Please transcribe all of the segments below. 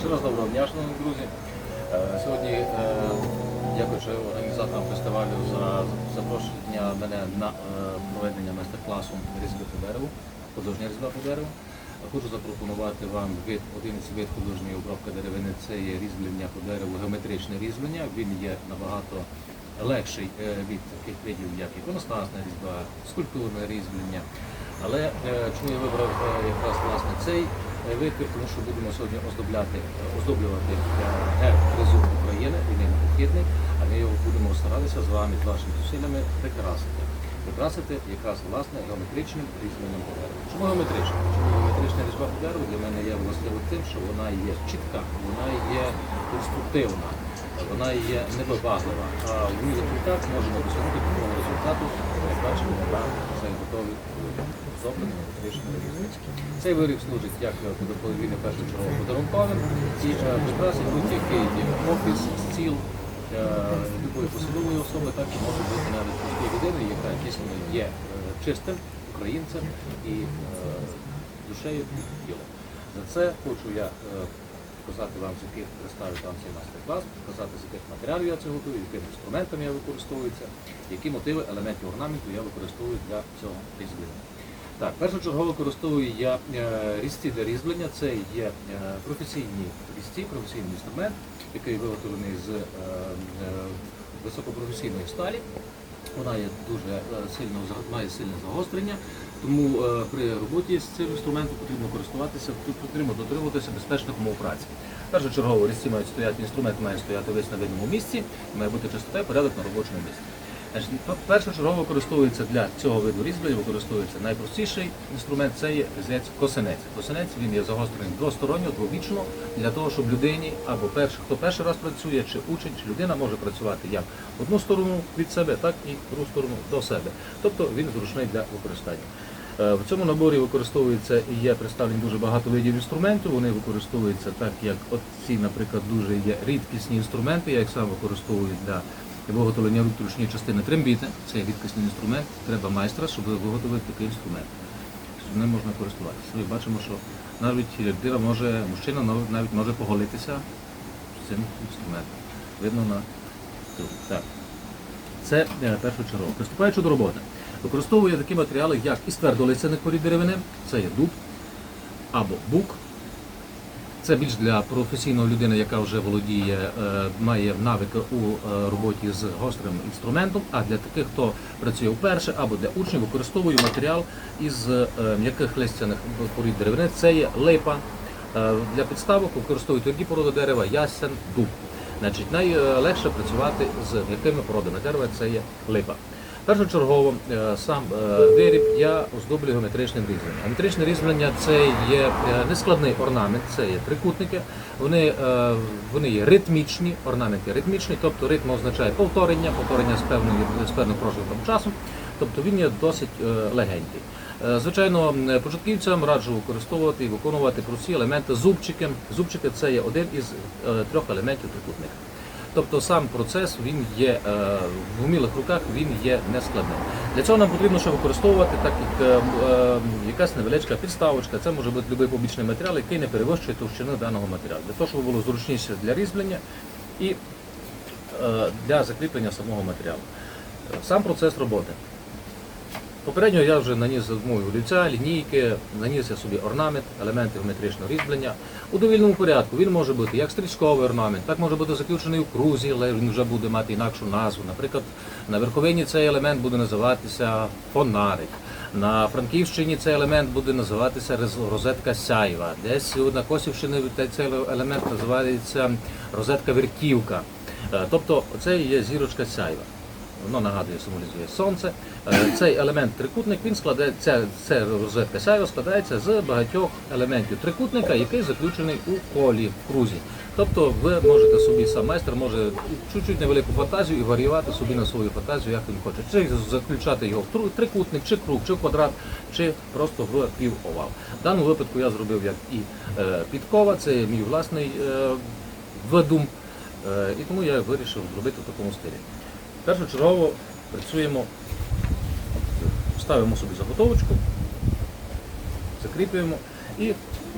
Ще раз доброго дня, шановні друзі. Е, Сьогодні е, дякуючи організаторам фестивалю за запрошення мене на е, проведення майстер-класу різьби по дереву, художня різьба по дереву. Хочу запропонувати вам вид, один із вид художньої обробки деревини це є різьблення по дереву, геометричне різьблення. Він є набагато легший від таких видів, як іконостасна різьба, скульптурне різьблення. Але чому я вибрав якраз власне цей е, тому що будемо сьогодні оздобляти, е, оздоблювати е, герб Тризуб України, він є непохідний, а ми його будемо старатися з вами, з вашими зусиллями прикрасити. Прикрасити якраз власне геометричним різьбленням по. Чому геометричним? Чому геометрична різьба дереву для мене є властива тим, що вона є чітка, вона є конструктивна, вона є невибаглива. А в руках можемо досягнути такого результату, як бачимо готовий зроблений геометричний. Цей виріб служить як подоповідний першочергово подарунковим і е, прикрасить будь-який офіс, стіл, е, любої посадової особи, так і може бути навіть простої людини, яка дійсно є е, чистим українцем і душею і тілом. За це хочу я показати вам, з яких представити вам цей майстер-клас, показати, з яких матеріалів я це готую, якими інструментами я використовуюся, які мотиви елементів орнаменту я використовую для цього різьблення. Так, першочергово використовую я е, різці для різьблення. Це є е, професійні різці, професійний інструмент, який виготовлений з е, високопрофесійної сталі. Вона є дуже сильно має сильне загострення, тому е, при роботі з цим інструментом потрібно користуватися, потрібно дотримуватися безпечних умов праці. Першочергово різці мають стояти, інструмент має стояти весь на видному місці, має бути чистота і порядок на робочому місці. Першочергово використовується для цього виду різьблення, використовується найпростіший інструмент це є різець косинець. Косинець він є загострений двосторонньо, двовічно, для того, щоб людині або перший, хто перший раз працює, чи учень, чи людина може працювати як одну сторону від себе, так і другу сторону до себе. Тобто він зручний для використання. Е, В цьому наборі використовується і є представлені дуже багато видів інструменту. Вони використовуються так, як от ці, наприклад, дуже є рідкісні інструменти. Я їх сам використовую для виготовлення внутрішньої частини трембіти. Це рідкісний інструмент. Треба майстра, щоб виготовити такий інструмент. Щоб ним можна користуватися. Ми бачимо, що навіть людина може, мужчина навіть може поголитися цим інструментом. Видно на. Так. Це е, першочергово. Приступаючи до роботи, використовує такі матеріали, як із порід деревини, це є дуб або бук. Це більш для професійної людини, яка вже володіє, е, має навики у е, роботі з гострим інструментом. А для таких, хто працює вперше або для учнів, використовую матеріал із е, м'яких листяних порід деревини. Це є липа. Для підставок використовую тверді породи дерева, ясен, дуб. Значить, найлегше працювати з м'якими породами дерева, це є липа. Першочергово е, сам е, виріб я оздоблюю геометричним різьбленням. Геометричне різьблення це є е, нескладний орнамент, це є трикутники. Вони, вони є ритмічні, орнаменти ритмічні, тобто ритм означає повторення, повторення з певною з певним прожитим часом. Тобто він є досить легенький. Звичайно, початківцям раджу використовувати і виконувати прості елементи зубчики. Зубчики це є один із трьох елементів трикутника. Тобто сам процес він є е, в умілих руках, він є нескладним. Для цього нам потрібно ще використовувати так як е, е, якась невеличка підставочка. Це може бути будь-який побічний матеріал, який не перевищує товщину даного матеріалу. Для того, щоб було зручніше для різьблення і для закріплення самого матеріалу. Сам процес роботи. Попередньо я вже наніс допомогою олівця, лінійки, наніс я собі орнамент, елементи геометричного різьблення. У довільному порядку він може бути як стрічковий орнамент, так може бути заключений у крузі, але він вже буде мати інакшу назву. Наприклад, на верховині цей елемент буде називатися фонарик. На Франківщині цей елемент буде називатися розетка сяйва. Десь на Косівщині цей елемент називається розетка вертівка. Е, Тобто це є зірочка сяйва. Воно нагадує, символізує сонце. Е, Цей елемент трикутник він складається, це розетка сяйва складається з багатьох елементів трикутника, який заключений у колі в крузі. Тобто ви можете собі сам майстер може чуть-чуть невелику фантазію і варіювати собі на свою фантазію, як він хоче. Чи заключати його в трикутник, чи круг, чи квадрат, чи просто в півовал. В даному випадку я зробив як і е, підкова, це мій власний е, видум, і тому я вирішив зробити в такому стилі. Першочергово працюємо, ставимо собі заготовочку, закріплюємо і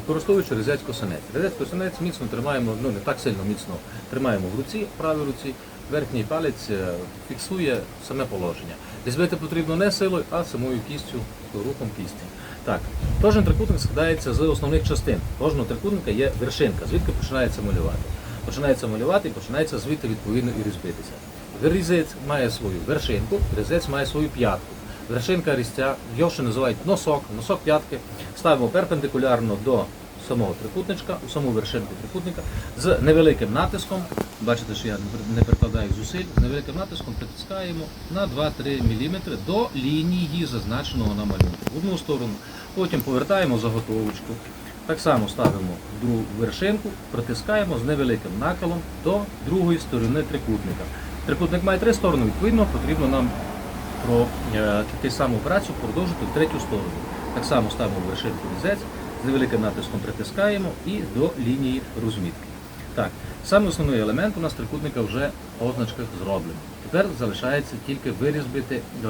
використовуючи резець косинець. Резець косинець міцно тримаємо, ну не так сильно міцно тримаємо в руці, в правій руці. Верхній палець е, фіксує саме положення. Різьбити потрібно не силою, а самою кістю, рухом кісті. Так, кожен трикутник складається з основних частин. Кожного трикутника є вершинка, звідки починається малювати. Починається малювати і починається звідти відповідно і різбитися. Різець має свою вершинку, різець має свою п'ятку. Вершинка різця, його ще називають носок, носок п'ятки. Ставимо перпендикулярно до самого трикутничка, у саму вершинку трикутника з невеликим натиском. Бачите, що я не прикладаю зусиль, з невеликим натиском притискаємо на 2-3 мм до лінії зазначеного на малюнку. В одну сторону. Потім повертаємо заготовочку. Так само ставимо другу вершинку, притискаємо з невеликим накалом до другої сторони трикутника. Трикутник має три сторони, відповідно, потрібно нам про е, таку саму операцію продовжити третю сторону. Так само ставимо вершинку різець, з невеликим натиском притискаємо і до лінії розмітки. Так, саме основний елемент у нас трикутника вже по означках зроблений. Тепер залишається тільки вирізбити е,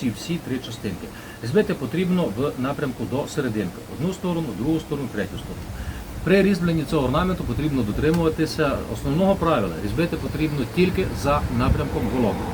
ці всі три частинки. Різбити потрібно в напрямку до серединки. Одну сторону, другу сторону, третю сторону. При різьбленні цього орнаменту потрібно дотримуватися основного правила. Різбити потрібно тільки за напрямком волокна.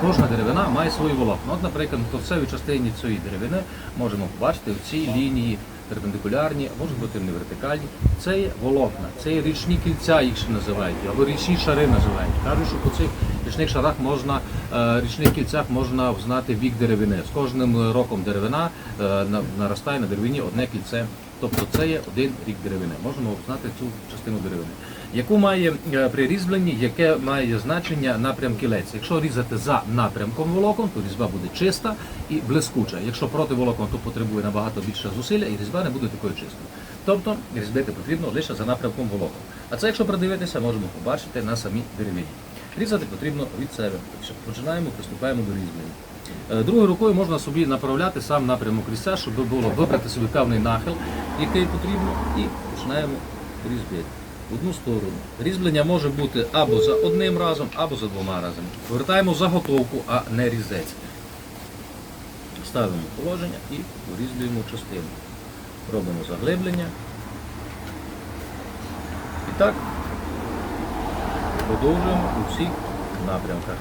Кожна деревина має свої волокна. От, наприклад, в торцевій частині цієї деревини можемо побачити в цій лінії перпендикулярні, можуть бути не вертикальні. Це є волокна, це є річні кільця, їх ще називають, або річні шари називають. Кажуть, що по цих річних шарах можна, е, річних кільцях можна взнати вік деревини. З кожним роком деревина е, наростає на деревині одне кільце. Тобто це є один рік деревини. Можемо знати цю частину деревини. Яку має е, при різьбленні, яке має значення напрям кілець. Якщо різати за напрямком волокон, то різьба буде чиста і блискуча. Якщо проти волокон, то потребує набагато більше зусилля, і різьба не буде такою чистою. Тобто різьбити потрібно лише за напрямком волокон. А це, якщо придивитися, можемо побачити на самій деревині. Різати потрібно від себе. Починаємо, приступаємо до різьблення. Е, Другою рукою можна собі направляти сам напрямок різця, щоб було вибрати собі певний нахил, який потрібно, і починаємо різьбити. В одну сторону. Різьблення може бути або за одним разом, або за двома разами. Повертаємо заготовку, а не різець. Ставимо положення і урізблюємо частину. Робимо заглиблення. І так продовжуємо у всіх напрямках.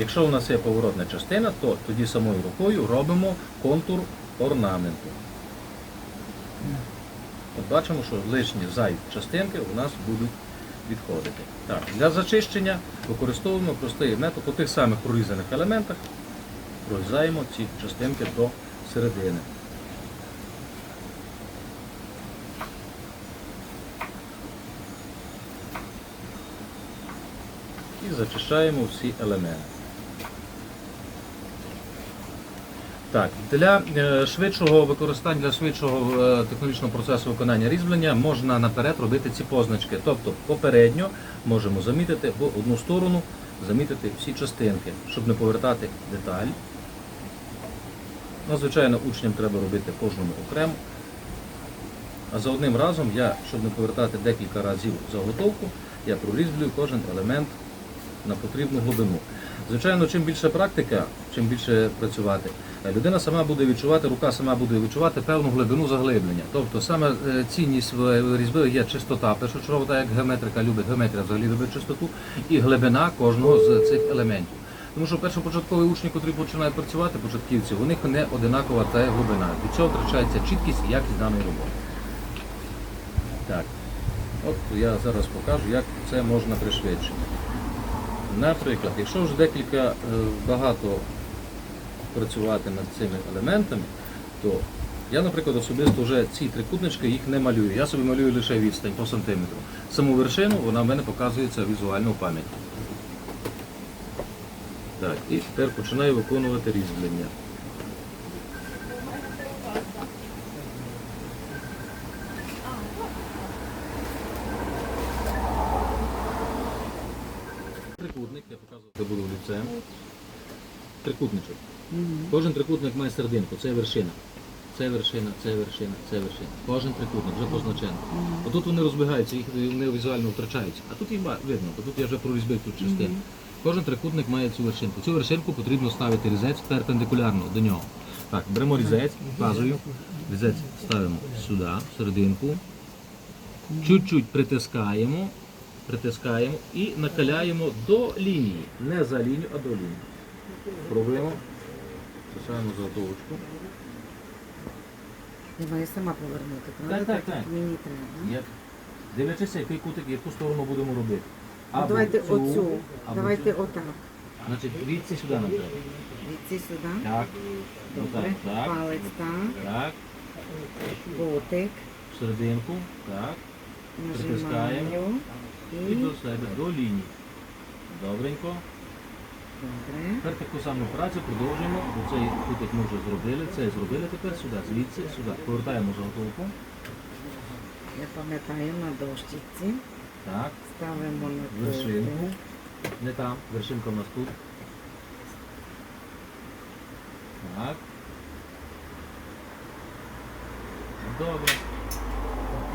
Якщо у нас є поворотна частина, то тоді самою рукою робимо контур орнаменту. От бачимо, що лишні зайві частинки у нас будуть відходити. Так, для зачищення використовуємо простий метод по тих самих прорізаних елементах. Прорізаємо ці частинки до середини. І зачищаємо всі елементи. Так, для е, швидшого використання, для швидшого е, технологічного процесу виконання різьблення можна наперед робити ці позначки. Тобто попередньо можемо замітити в одну сторону, замітити всі частинки, щоб не повертати деталь. Ну, звичайно, учням треба робити кожному окремо. А за одним разом я, щоб не повертати декілька разів заготовку, я прорізблюю кожен елемент на потрібну глибину. Звичайно, чим більше практика, чим більше працювати, е, людина сама буде відчувати, рука сама буде відчувати певну глибину заглиблення. Тобто саме е, цінність в різьби є чистота, першочергово, так як геометрика любить, геометрія взагалі любить чистоту, і глибина кожного з цих елементів. Тому що першопочаткові учні, котрі починають працювати, початківці, у них не одинакова та глибина. Від цього втрачається чіткість і якість даної роботи. Так, от я зараз покажу, як це можна пришвидшити. Наприклад, якщо вже декілька е, багато працювати над цими елементами, то я, наприклад, особисто вже ці трикутнички їх не малюю. Я собі малюю лише відстань по сантиметру. Саму вершину вона в мене показується візуально в пам'яті. Так, і тепер починаю виконувати різьблення. Трикутник, я показував, де було лице. Трикутничок. Кожен трикутник має серединку, це вершина. Це вершина, це вершина, це вершина. Кожен трикутник вже позначений. Отут вони розбігаються, їх вони візуально втрачаються. А тут їх видно, бо тут я вже прорізбив цю частину. Кожен трикутник має цю вершинку. Цю вершинку потрібно ставити різець перпендикулярно до нього. Так, беремо різець, показую. Різець ставимо сюди, в серединку. Чуть-чуть притискаємо, притискаємо і накаляємо до лінії. Не за лінію, а до лінії. Пробуємо. Писаємо заготовочку. Я маю сама повернути, правда? Так, так, так. Мені треба. Як? Дивлячися, який кутик, яку сторону будемо робити. Ну, давайте цю, оцю. або Давайте цю. отак. Значить, звідси сюди нам треба. Відці сюди. Так, Добре. так, так. Палець так. так, Ботик. в серединку, так. Притискаємо. Нажимаю. І І до себе, до лінії. Добренько. Тепер таку саму працю продовжуємо. Бо цей кутик ми вже зробили, цей зробили, тепер сюди, звідси, сюди. Повертаємо заготовку. Я пам'ятаю на дощиці. Так, Ставимо на вершинку. Не там, вершинка в нас тут. Так. Добре.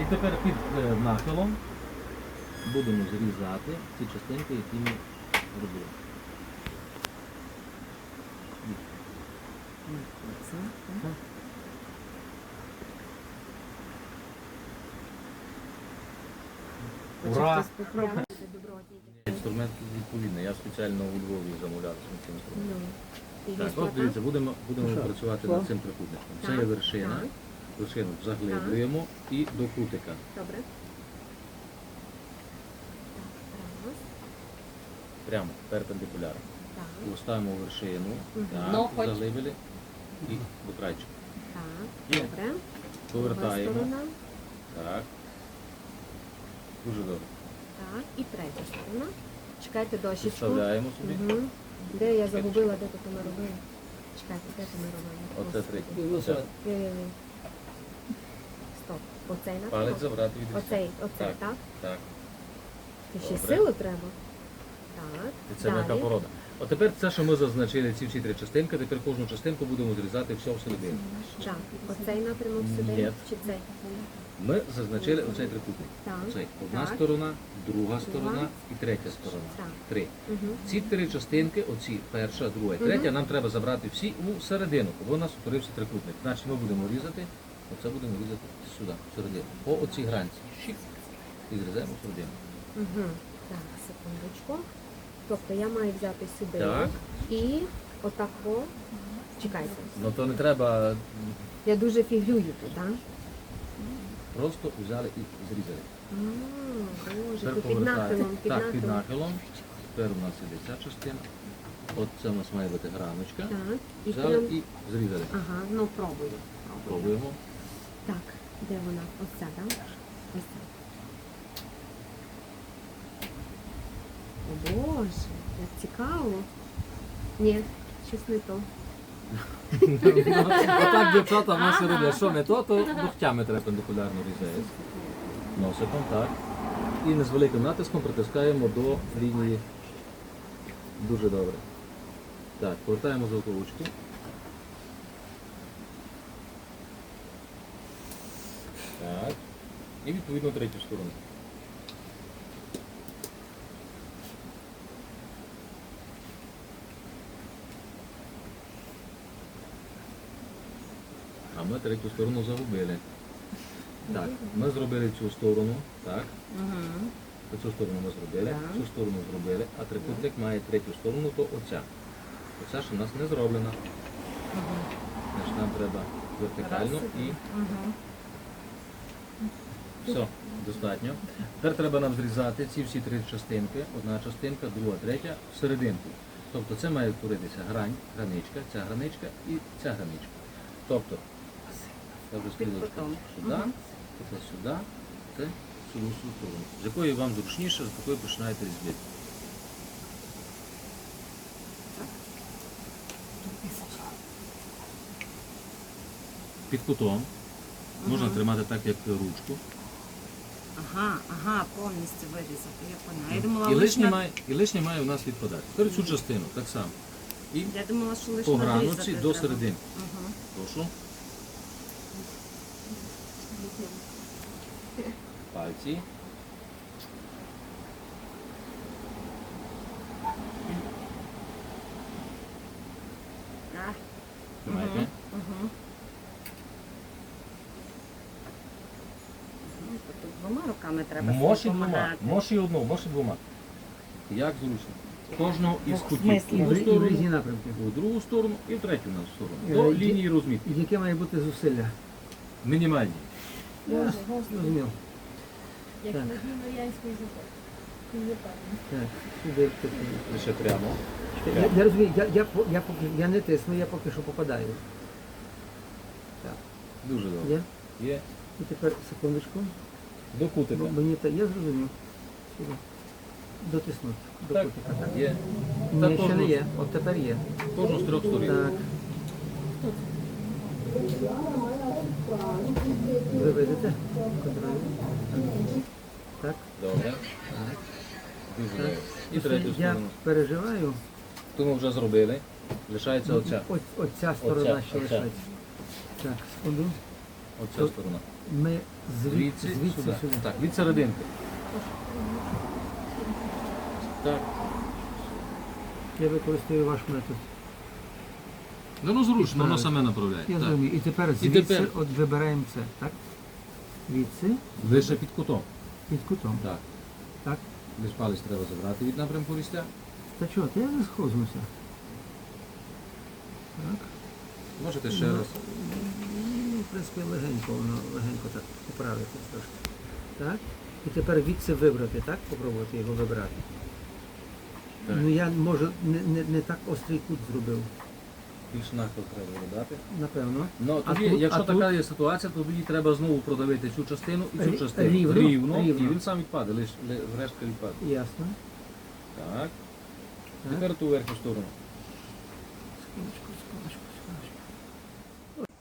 І тепер під е, нахилом будемо зрізати ці частинки, які ми робили. На оце, так. Хоче Ура! Інструмент відповідний. Я спеціально у Львові замовляв цей інструмент. Ну, Так, от дивіться, будемо, будемо працювати над цим трикутником. Це є вершина. Вершину заглиблюємо і до кутика. Добре. Прямо перпендикулярно. Так, Поставимо вершину, так, заглибили і до крайчика. так, Є. добре. Повертаємо. Друга сторона. Так. Дуже добре. Так, і третя сторона. Чекайте дощечку. Підставляємо собі. Угу. Де я загубила, де тут ми робили? Чекайте, де то ми робили? Оце третє. Все. Ні-ні-ні. Стоп. Оцей на Палець забрати від. Оцей, оцей, Так. так? Так. І ще Добре. силу треба. Так. І це м'яка Далі. порода. От тепер це, що ми зазначили, ці всі три частинки, тепер кожну частинку будемо зрізати все всередину. Так. Оцей напрямок сюди. Ні. Чи цей? Ми зазначили оцей трикутник. Так. Оцей. Одна Так. сторона, друга сторона і третя сторона. Так. Три. Угу. Ці три частинки, оці перша, друга і третя, нам треба забрати всі у середину, бо у нас утворився трикутник. Значить ми будемо різати, оце будемо різати сюди, в середину. По оцій гранці. Щик. І зрізаємо в середину. Угу. Так, секундочку. Тобто я маю взяти сюди Так. і отако. Чекайте. Ну то не треба, Я дуже фіглюю тут, так? просто взяли і зрізали. А, Боже, Тепер тут під повертаємо. нахилом, під Так, під нахилом. нахилом. Тепер у нас іде ця частина. От це у нас має бути граночка. Так, і Взяли прям. і зрізали. Ага, ну пробую. пробую. Пробуємо. Так, де вона? Ось ця, так? Ось ця. О Боже, як цікаво. Ні, щось не то. Отак дівчата в нас і роблять. Що не то, то ногтями перпендикулярно різається. Носиком, так. І не з великим натиском притискаємо до лінії. Дуже добре. Так, повертаємо заготовочку. Так. І відповідно третю сторону. Ми третю сторону загубили. Так, ми зробили цю сторону, так. Угу. Цю сторону ми зробили, Так. цю сторону зробили, а трикутник має третю сторону, то оця. Оця ж у нас не зроблена. Значить, нам треба вертикально і Угу. все, достатньо. Тепер треба нам зрізати ці всі три частинки, одна частинка, друга, третя, серединку. Тобто це має утворитися грань, граничка, ця граничка і ця граничка. Тобто, це вже стрілочка кутом. сюди, це сюди, це сюди цю сторону. З якої вам зручніше, з такої починаєте різбити. Під кутом. Можна тримати так, як ручку. Ага, ага, повністю вирізати, я поняла. Я думала, І лишнє, на... має, і лишнє має у нас відпадати. Тепер цю частину так само. І Я думала, що лише по граноці до середини. Прошу. Тримайте. угу. Угу. Ну, Тут двома руками треба Може собі двома, допомагати. може і одну, може двома. Як зручно. Кожного із В кутів. смислі? В одну і в різні напрямки. в другу сторону і в третю нашу сторону. Е, До лінії розмітки. І яке має бути зусилля? Мінімальні. Я зрозумів. Як на дні Мар'янської. Так. Лише прямо. Я, я розумію, я, я, я, поки, я не тисну, я поки що попадаю. Дуже добре. Є? Є. І тепер секундочку. До кутика. Бо мені та я зрозумів. Сюди. Дотиснути. До Так, кутика, так. є. Ні, Так, ще не кожну- є. От тепер є. Кожну з трьох сторін. Так. Ви видите? Контролюю. Так. Добре. Дуже так. добре. І Просто третю я сторону. переживаю. Ту ми вже зробили. Лишається оця. Ось, оця сторона ще оця. лишається. Так, секунду. Оця сторона. Ми звідси, Звідси, звідси сюди. сюди. Так, від серединки. Так. Я використовую ваш метод. Ну, ну зручно, воно саме направляє. Я Так. зрозумів. І тепер звідси тепер- от вибираємо це, так? Звідси Лише під кутом. Під кутом. Так. Так? Лиш палець треба забрати від напрямку листя. Та чого, я не схознуся. Так. Можете ще раз. Ну, в принципі, легенько воно, легенько так поправити трошки. Так? І тепер відси вибрати, так? Попробувати його вибрати. Так. Ну я може не, не, не так острий кут зробив, Більш нахил треба додати. напевно. Ну, тоді, тут- якщо а така тут? є ситуація, то тоді треба знову продавити цю частину і цю Рі- частину. рівно, рівно, і він сам відпаде, лише ли, решта відпаде. Ясно. Так. Так. Тепер ту верхню сторону. Секундочку, секундочку, секундочку.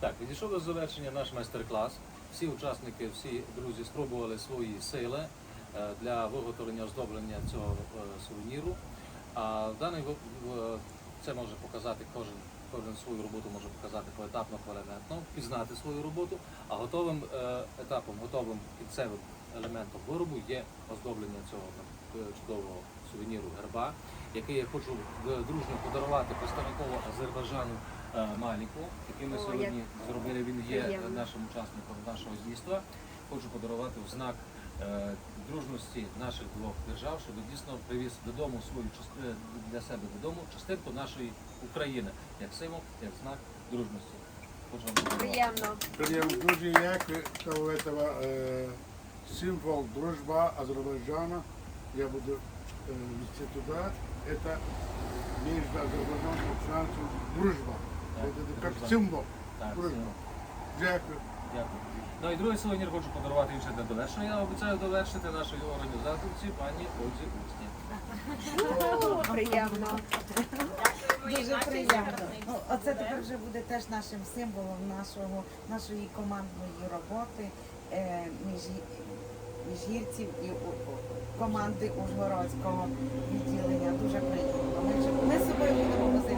Так, підійшов до завершення наш майстер-клас. Всі учасники, всі друзі спробували свої сили е, для виготовлення оздоблення цього е, сувеніру. А в даний ви- в- це може показати кожен, кожен свою роботу може показати поетапно, поелементно, пізнати свою роботу. А готовим е, етапом, готовим кінцевим елементом виробу є оздоблення цього е, чудового сувеніру герба, який я хочу в- дружньо подарувати представникову Азербайджану е, Маліку, який ми О, сьогодні зробили. Він є приємно. нашим учасником нашого дійства. Хочу подарувати в знак е, дружності наших двох держав, щоб дійсно привіз додому свою частину для себе додому частинку нашої України як символ, як знак дружності. Хочу вам подарувати. Приємно. Прием дуже як того этого э, символ дружба Азербайджана. Я буду э, вести туда. Это между Азербайджаном и Францией дружба. Так, Вот это как дружба. символ. Так, Дружба. символ. Дякую. Дякую. Ну і другий сувенір хочу подарувати він ще не довершений. Я обіцяю довершити нашій організаторці пані Ользі Усні. Приємно. Дуже приємно. Ну, оце тепер вже буде теж нашим символом нашого, нашої командної роботи е, між, міжгірців і у- у- команди Ужгородського відділення. Дуже приємно. Ми, вже- ми собою будемо возити.